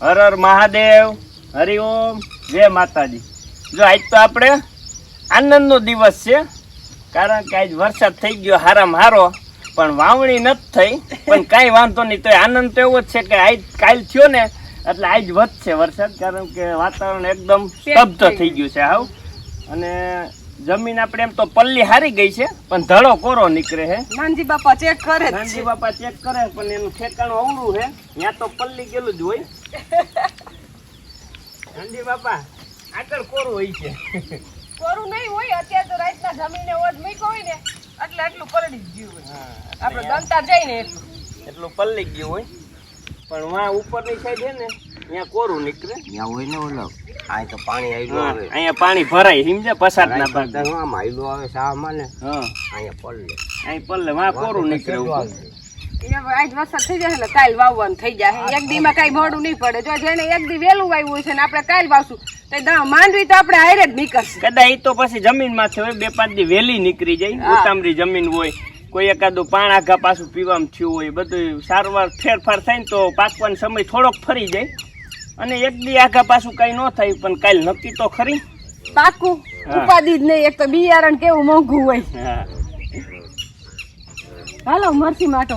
હર હર મહાદેવ હરિઓમ જય માતાજી. જો આજ તો આપણે આનંદનો દિવસ છે કારણ કે આજ વરસાદ થઈ ગયો હારામ હારો પણ વાવણી નથી થઈ પણ કાંઈ વાંધો નહીં તો આનંદ તો એવો જ છે કે આજ કાલ થયો ને એટલે આજ વધશે વરસાદ કારણ કે વાતાવરણ એકદમ સ્તબ્ધ થઈ ગયું છે હાવ અને જમીન આપણે એમ તો પલ્લી હારી ગઈ છે પણ ધડો કોરો નીકળે છે નાનજી બાપા ચેક કરે નાનજી બાપા ચેક કરે પણ એનું ઠેકાણું અવળું છે ત્યાં તો પલ્લી ગયેલું જ હોય. નાનજી બાપા આગળ કોરું હોય છે? કોરું નહીં હોય અત્યારે તો રાતના જમીને ઓજ મૂક્યો હોય ને એટલે એટલું પલળી જ ગયું હોય. આપણે દંતા જઈને એટલું. એટલું પલ્લી ગયું હોય. પણ વાં ઉપરની સાઈડ છે ને ત્યાં કોરું નીકળે? ત્યાં હોય ને ઓલો આ તો પાણી આવ્યું આવે. અહીંયા પાણી ભરાય સમજે પસાર ના ભાગ. આમ આવ્યું આવે શામાં ને અહીંયા પડલે અહીં પલ્લે વાં કોરું નીકળે આજ વરસાદ થઈ જશે એટલે કાલ વાવવાનું થઈ જાય એક દીમાં કઈ મોડું નહીં પડે. જો જેને એક દી વેલું વાવ્યું છે ને આપણે કાલ વાવશું તો દા- માંડવી તો આપણે હારે જ નીકળશે. કદાચ એ તો પછી જમીનમાંથી હોય બે પાંચ દી વેલી નીકળી જાય. ઉતામરી જમીન હોય કોઈ એકાદું પાણ આઘા પાછું પીવામાં થયું હોય બધું સારવાર ફેરફાર થાય ને તો પાકવાનો સમય થોડોક ફરી જાય. અને એક દી આઘા પાછું કઈ ન થાય પણ કાલ નક્કી તો ખરી. પાકું ઉપાદી ઉપાધિ જ નહીં એક તો બિયારણ કેવું મોંઘું હોય. હાલો મરસી માટો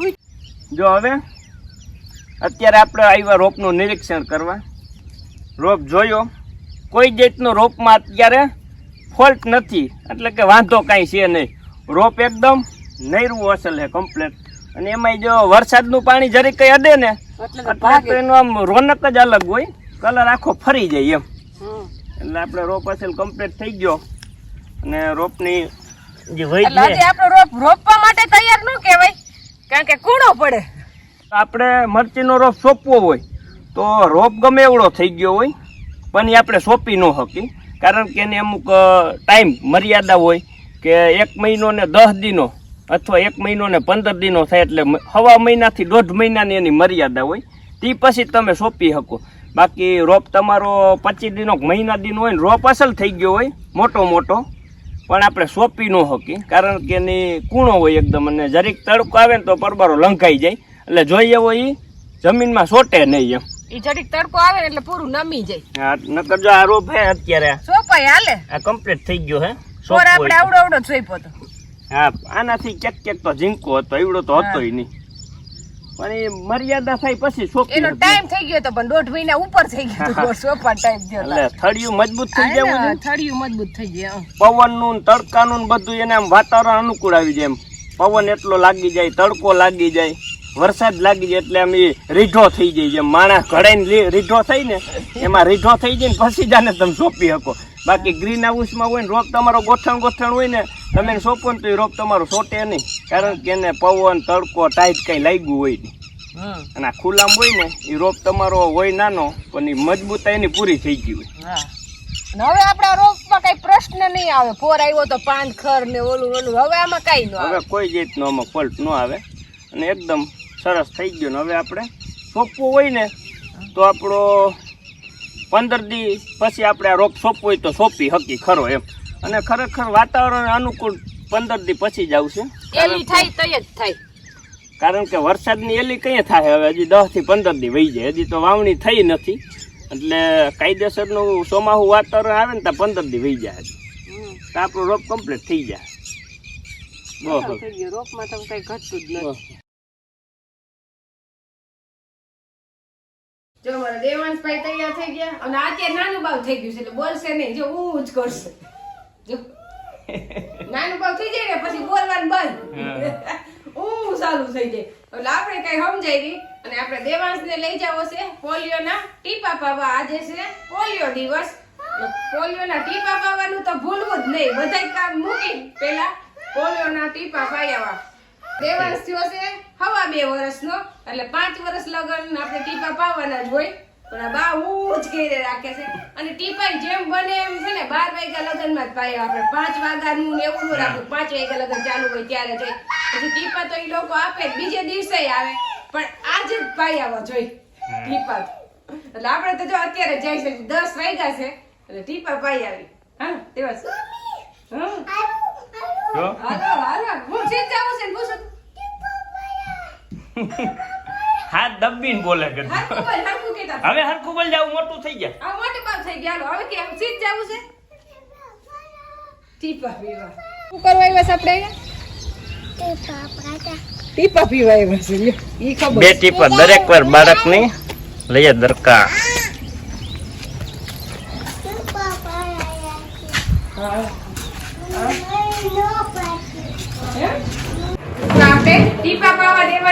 ઉઈ. જો હવે અત્યારે આપણે આવ્યા રોપનું નિરીક્ષણ કરવા. રોપ જોયો. કોઈ જાતનો રોપમાં અત્યારે ફોલ્ટ નથી. એટલે કે વાંધો કાંઈ છે નહીં. રોપ એકદમ નૈરું અસલ છે કમ્પ્લેટ અને એમાંય જો વરસાદનું પાણી જરી કંઈ અડે ને એટલે એનું આમ રોનક જ અલગ હોય. કલર આખો ફરી જાય એમ. એટલે આપણે રોપ અસલ કમ્પ્લીટ થઈ ગયો. અને રોપની જે વહી છે આપણો રોપ રોપવા માટે તૈયાર ન કહેવાય કારણ કે કૂણો પડે. આપણે મરચીનો રોપ સોંપવો હોય તો રોપ ગમે એવડો થઈ ગયો હોય પણ એ આપણે સોંપી ન શકી કારણ કે એની અમુક ટાઈમ મર્યાદા હોય કે એક મહિનો ને દસ દિનો અથવા એક મહિનો ને પંદર દિનો થાય એટલે હવા મહિનાથી દોઢ મહિનાની એની મર્યાદા હોય તે પછી તમે સોંપી શકો. બાકી રોપ તમારો પચીસ દિનો કે મહિના દિન હોય ને રોપ અસલ થઈ ગયો હોય મોટો મોટો. પણ આપણે સોંપી ન શકી કારણ કે એની કૂણો હોય એકદમ અને જરીક તડકો આવે ને તો પરબારો લંકાઈ જાય. એટલે જોઈએ એવો એ જમીનમાં સોટે નહીં એમ. ઈ જરીક તડકો આવે ને એટલે પૂરું નમી જાય. નકર જો આ રોપ હે અત્યારે. સોપાય હાલે. આ કમ્પ્લીટ થઈ ગયો હે. પોર આપણે આવડો આવડો સોંપ્યો તો. હા આનાથી ક્યાંક ક્યાંક તો ઝીંકો હતો એવડો તો હતો નહીં. પણ એ મર્યાદા થાય પછી સોંપી એનો ટાઈમ થઈ ગયો તો પણ દોઢ મહિના ઉપર થઈ ગયો સોપા ટાઈમ થયો એટલે થળિયું મજબૂત થઈ જાય થળિયું મજબૂત થઈ ગયા પવનનું તડકાનું નું બધું એને આમ વાતાવરણ અનુકૂળ આવી જાય એમ. પવન એટલો લાગી જાય તડકો લાગી જાય વરસાદ લાગી જાય એટલે આમ એ રીઢો થઈ જાય જેમ માણસ ઘડાઈને રીઢો થઈ ને એમાં રીઢો થઈ જાય ને પછી જાને તમે સોંપી શકો. બાકી ગ્રીન હાઉસમાં હોય ને રોપ તમારો ગોઠણ ગોઠણ હોય ને તમે સોંપો ને તો એ રોપ તમારો સોટે નહીં. કારણ કે એને પવન તડકો ટાઈટ કંઈ લાગ્યું હોય નહીં. અને આ ખુલ્લામાં હોય ને એ રોપ તમારો હોય નાનો પણ એ મજબૂતાઈ એની પૂરી થઈ ગઈ હોય. હવે આપણા રોપમાં કઈ પ્રશ્ન નહીં આવે. ફોર આવ્યો તો પાન ખર ને ઓલું ઓલું. હવે આમાં કઈ ન હવે કોઈ જાતનો આમાં ફોલ્ટ ન આવે. અને એકદમ સરસ થઈ ગયો ને. હવે આપણે સોંપવું હોય ને તો આપણો પંદર દી પછી આપણે આ રોપ સોંપવું હોય તો સોંપી હકી ખરો એમ. અને ખરેખર વાતાવરણ અનુકૂળ પંદર દી પછી જ આવશે. એલી થાય તો જ થાય. કારણ કે વરસાદની એલી કઈ થાય હવે? હજી દસથી પંદર દી વહી જાય. હજી તો વાવણી થઈ નથી. એટલે કાયદેસરનું ચોમાહું વાતાવરણ આવે ને ત્યાં પંદર દી વહી જાય હજી. તો આપણો રોપ કમ્પ્લીટ થઈ જાય. બહુ રોપમાં તો કઈ ઘટતું જ નથી. જો મારા દેવાંશભાઈ તૈયાર થઈ ગયા. અને અત્યારે નાનું બાવ થઈ ગયું છે એટલે બોલશે નહીં. જો હું જ કરશે. જો. નાનું બાવ થઈ જાય ને પછી બોલવાનું બંધ. હું. ચાલુ થઈ જાય. એટલે આપણે કઈ સમજાય નહીં. અને આપણે દેવાંશને લઈ જવો છે. પોલિયોના ટીપા પાવા આજે છે પોલિયો દિવસ. પોલિયોના ટીપા પાવાનું તો ભૂલવું જ નહીં. બધાય કામ મૂકી. પેલા પોલિયોના ટીપા પાયાવા દેવાંશ થયો છે. હવા બે વર્ષનો એટલે પાંચ વર્ષ લગન આપણે ટીપા પાવાના જ હોય. પણ આ બા હું જ ઘેરે રાખે છે. અને ટીપા જેમ બને એમ છે ને બાર વાગ્યા લગનમાં જ પાયા આપણે. પાંચ વાગ્યાનું ને એવું ન રાખવું પાંચ વાગ્યા લગન ચાલુ હોય ત્યારે જાય પછી ટીપા તો એ લોકો આપે બીજે દિવસે આવે. પણ આજે જ પાયાવા જોઈ. ટીપા એટલે આપણે તો જો અત્યારે જઈ શકીએ દસ વાગ્યા છે. એટલે ટીપા પાઈ આવી. હા હા. જો હાલો. હાલો હું સીધ જાઉં છે ને પૂછું. હાથ દબીને બોલે કે હરખું બોલ હરખું કહેતા હવે હરખું બોલ જાવ મોટું થઈ ગયા. આ મોટું બાપ થઈ ગયા. હવે કે સીટ જાવું છે? ટીપા પીવા. શું કરવા આવ્યા છે આપણે ટીપા પીવા આવ્યા છે ઈ ખબર. બે ટીપા દરેક વાર બાળકની. લઈએ દરકા તો આપણે ટીપા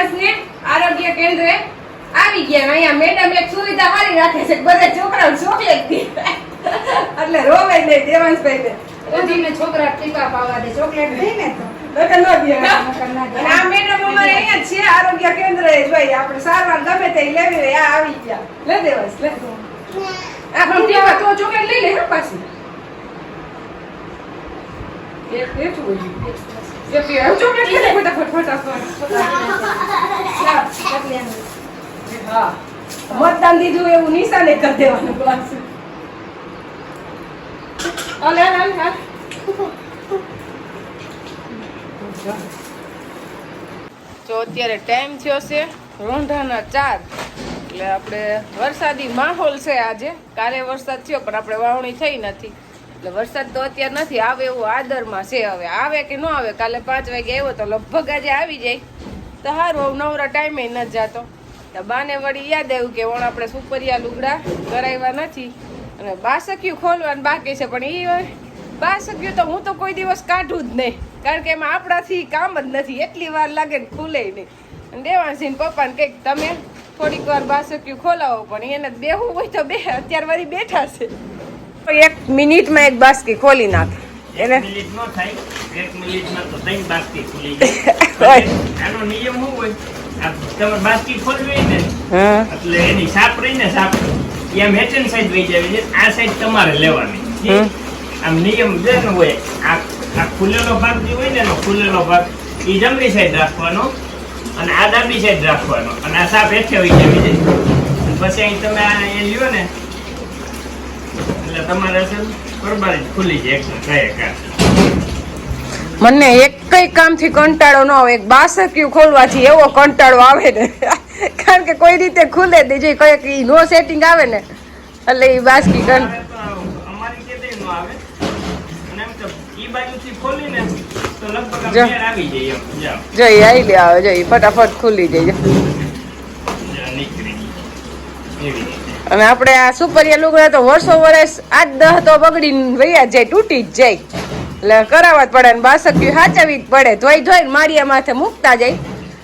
પાવા આરોગ્ય કેન્દ્રે આવી ગયા અહીંયા મેડમ એક સુવિધા સારી રાખે છે બધા છોકરાઓ ચોકલેટ એટલે રોવે નહીં દેવાંશભાઈ ને. બધી છોકરા ટીકા પાવા દે ચોકલેટ દઈ ને ન ના આરોગ્ય કેન્દ્ર આપણે સારવાર ગમે તે લેવી હોય આ આવી ગયા. લે આપણે ટીપા તો ચોકલેટ લઈ લે પાછી. એક મતદાન દીધું એવું નિશાને કરી દેવાનું હાલ હાલ હાલ જો અત્યારે ટાઈમ થયો છે રોંઢાના ચાર એટલે આપણે વરસાદી માહોલ છે આજે કાલે વરસાદ થયો પણ આપણે વાવણી થઈ નથી એટલે વરસાદ તો અત્યારે નથી, આવે એવું આદરમાં છે હવે. આવે કે ન આવે, કાલે પાંચ વાગે આવ્યો તો લગભગ આજે આવી જાય. તો સારું નવરા ટાઈમે ન જતો. તો બાને વળી યાદ આવ્યું કે ઓણ આપણે સુપરિયા લુગડા કરાવ્યા નથી. અને બાસક્યું ખોલવાનું બાકી છે, પણ એ બાસક્યું તો હું તો કોઈ દિવસ કાઢું જ નહીં. કારણ કે એમાં આપણાથી કામ જ નથી. એટલી વાર લાગે ને ખુલે નહીં. અને દેવાંશી પપ્પાને કંઈક તમે થોડીક વાર બાસક્યું ખોલાવો, પણ એને બેહવું હોય તો બે, અત્યારે વળી બેઠા છે. એક મિનિટમાં એક બાસ્કી ખોલી નાખે. એક મિનિટ નો થાય એક મિનિટમાં તો ત્રણ બાસ્કી ખુલી જાય. આનો નિયમ શું હોય? આ તમારે બાસ્કી ખોલવી ને એટલે એની સાપ રહીને સાપ એ હેચન સાઈડ વહી જાય છે આ સાઈડ તમારે લેવાની. આમ નિયમ જે ને હોય આ આ ખુલેલો ભાગ જે હોય ને એનો ખુલેલો ભાગ એ જમણી સાઈડ રાખવાનો અને આ ડાબી સાઈડ રાખવાનો. અને આ સાપ હેઠે વહી જાય પછી અહીં તમે આ એ લ્યો ને એટલે તમારે છે જાય મને એક કઈ કામથી કંટાળો ન આવે. એક બાસક્યું ખોલવાથી એવો કંટાળો આવે ને. કારણ કે કોઈ રીતે ખુલે દે જે કંઈક નો સેટિંગ આવે ને એટલે એ બાસકી કન અમારે અમારી કેતે નો આવે. અને એમ તો ઈ બાજુથી ખોલીને તો લગભગ આમ જો. મેળ આવી જાય એમ. જાઓ. જઈ આઈ લે આવે. જઈ ફટાફટ ખુલી જાય. નીકળી. એવી. અને આપણે આ સુપરિયા લુગડા તો વર્ષો વર્ષ આજ દહ તો બગડીને વૈયા જાય તૂટી જ જાય. એટલે કરાવવા જ પડે ને બાસક્યું જ પડે. ધોઈ ધોઈને મારિયા માથે મૂકતા જાય.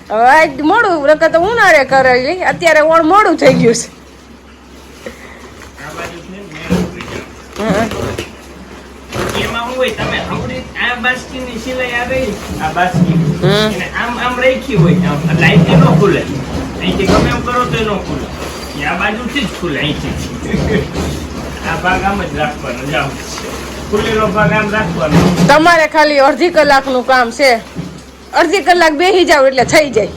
હવે આજ મોડું રકત તો ઉનાળે કરે અત્યારે ઓણ મોડું થઈ ગયું આ. છે આ આ આ. આમ આમ રાખી હોય એટલે ગમે એમ કરો તો ન ખુલે. આ બાજુથી જ ખુલે અહીંથી. આ ભાગ આમ જ રાખવાનો જાઓ. ખુલેલો ભાગ આમ રાખવાનો. તમારે ખાલી અડધી કલાકનું કામ છે. અડધી કલાક બેસી જાવ એટલે થઈ જાય.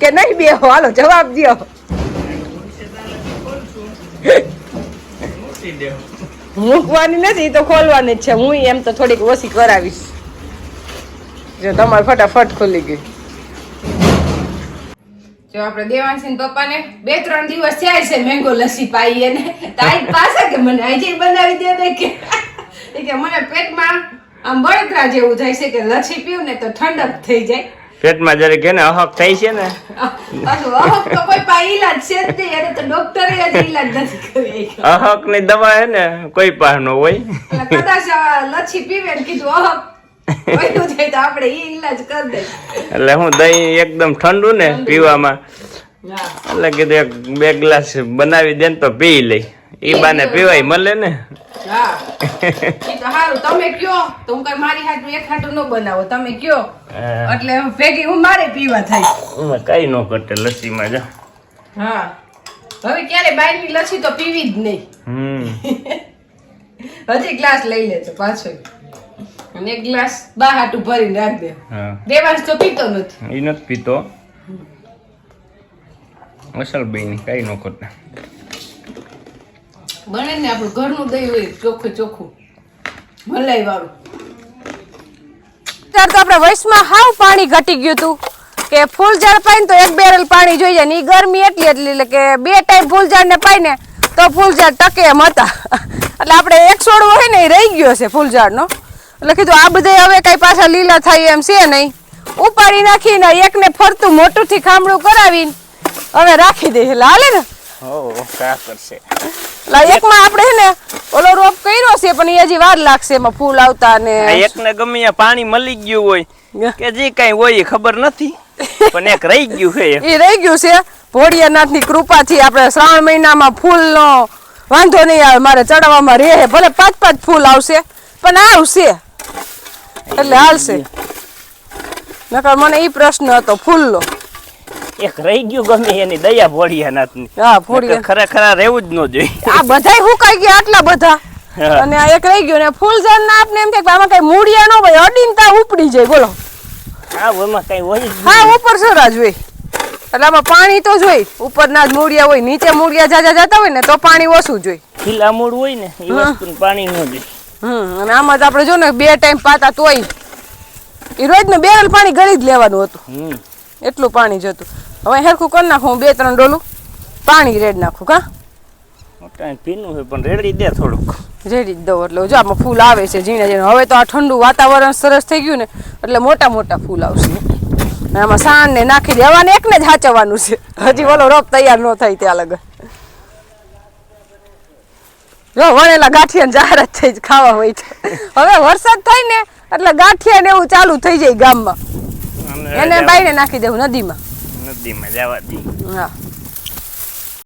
કે નહીં બેહો? હાલો જવાબ દો. મૂકવાની નથી તો ખોલવાની જ છે. હું એમ તો થોડીક ઓછી કરાવીશ. જો તમારે ફટાફટ ખુલી ગઈ. જો આપણે દેવાંશી પપ્પાને બે ત્રણ દિવસ થયા છે મેંગો લસ્સી પાઈ ને તાઈ પાસે કે મને આજે બનાવી દે કે કે મને પેટમાં આમ બળતરા જેવું થાય છે કે લસ્સી પીવું ને તો ઠંડક થઈ જાય. પેટમાં જયારે કે ને અહક થાય છે ને. અહક તો કોઈ પાસે ઈલાજ છે જ નહીં એને તો ડોક્ટરે જ ઈલાજ નથી કરી અહકની દવા હે ને કોઈ પાસે નો હોય. કદાચ લચ્છી પીવે ને કીધું અહક એટલે હું દહીં એકદમ ઠંડુ ને પીવામાં. એટલે કીધું એક બે ગ્લાસ બનાવી દે ને તો પી લઈ. ઈ બાને પીવાય મળે ને. તમે કયો? તો હું કઈ મારી હાથનું એક હાટું ન બનાવો. તમે કયો? હા. એટલે ભેગી હું મારે પીવા થાય. કઈ ન ઘટે લસ્સીમાં જા. હા. હવે ક્યારે બાયની લસ્સી તો પીવી જ નહીં. હમ. હજી ગ્લાસ લઈ લેજો પાછો. અને એક ગ્લાસ બા હાટું ભરીને રાખ દે. દેવાંશ તો પીતો નથી. એ નથી પીતો. અસલ બેની કઈ ન કરતા બને ને આપણું ઘરનું દહીં હોય ચોખ્ખું ચોખ્ખું. મલાઈ વાળું. તો આપણે વૈશમાં હાવ પાણી ઘટી ગયું હતું. કે ફૂલ ઝાડ પાઈને તો એક બેરલ પાણી જોઈએ ને એ ગરમી એટલી એટલી એટલે કે બે ટાઈમ ફૂલ ઝાડ ને પાઈ ને તો ફૂલ ઝાડ ટકે એમ હતા. એટલે આપણે એક છોડવો હોય ને એ રહી ગયો છે ફૂલ ઝાડનો. એટલે કીધું આ બધે હવે કઈ પાછા લીલા થાય એમ છે નહીં. ઉપાડી નાખીને એકને ફરતું મોટુંથી ખામણું કરાવીને હવે રાખી દે એટલે હાલે ને. કરશે એટલે એકમાં આપણે હે ને ઓલો રોપ કર્યો છે પણ એ હજી વાર લાગશે એમાં ફૂલ આવતા ને એકને ગમે પાણી મળી ગયું હોય કે જે કઈ હોય એ ખબર નથી પણ એક રહી ગયું છે એ રહી ગયું છે. ભોળિયાનાથની કૃપાથી આપણે શ્રાવણ મહિનામાં ફૂલનો વાંધો નહીં આવે મારે ચડાવવામાં રહે ભલે પાંચ પાંચ ફૂલ આવશે પણ આવશે. એટલે હાલશે. નકર મને ઈ પ્રશ્ન હતો ફૂલનો. એક રહી ગયું ગમે એની દયા ભોળિયાનાથની. હા નકર ભોળિયા. ખરેખર આ રહેવું જ ન જોઈએ. આ બધાય હુકાઈ ગયા આટલા બધા? અને આ એક રહી ગયો ને ફૂલ ના આપને એમ કે આમાં કઈ મૂળિયા ન હોય અડીને તા ઉપડી જાય બોલો. હા એમાં કઈ હોય હા ઉપર સરા જોઈ એટલે આમાં પાણી તો જોઈ. ઉપરના જ મૂળિયા હોય નીચે મૂળિયા જાજા જતા હોય ને તો પાણી ઓછું જોઈ. ખીલા મૂળ હોય ને એ વસ્તુ પાણી ન જોઈએ હમ અને આમાં જ આપણે જો ને બે ટાઈમ પાતા તોય એ રોજ ને બેરલ પાણી ગળી જ લેવાનું હતું. હમ. એટલું પાણી જતું હવે હેરખું કરી નાખું હું બે ત્રણ ડોલું પાણી રેડ નાખું કા પીનું હોય પણ રેડી દે થોડુંક. રેડી જ દઉં એટલે જો આમાં ફૂલ આવે છે ઝીણા ઝીણા. હવે તો આ ઠંડુ વાતાવરણ સરસ થઈ ગયું ને એટલે મોટા મોટા ફૂલ આવશે. આમાં સાણ ને નાખી દેવાને એકને જ હાચવવાનું છે. હજી ઓલો રોપ તૈયાર ન થાય ત્યાં લગન. જો વણેલા ગાંઠિયા જાહેરાત થઈ જ ખાવા હોય છે. હવે વરસાદ થાય ને એટલે ગાંઠિયા ને એવું ચાલુ થઈ જાય ગામમાં. એને બાઈને નાખી દેવું નદીમાં. નદીમાં જવા દઈએ હા.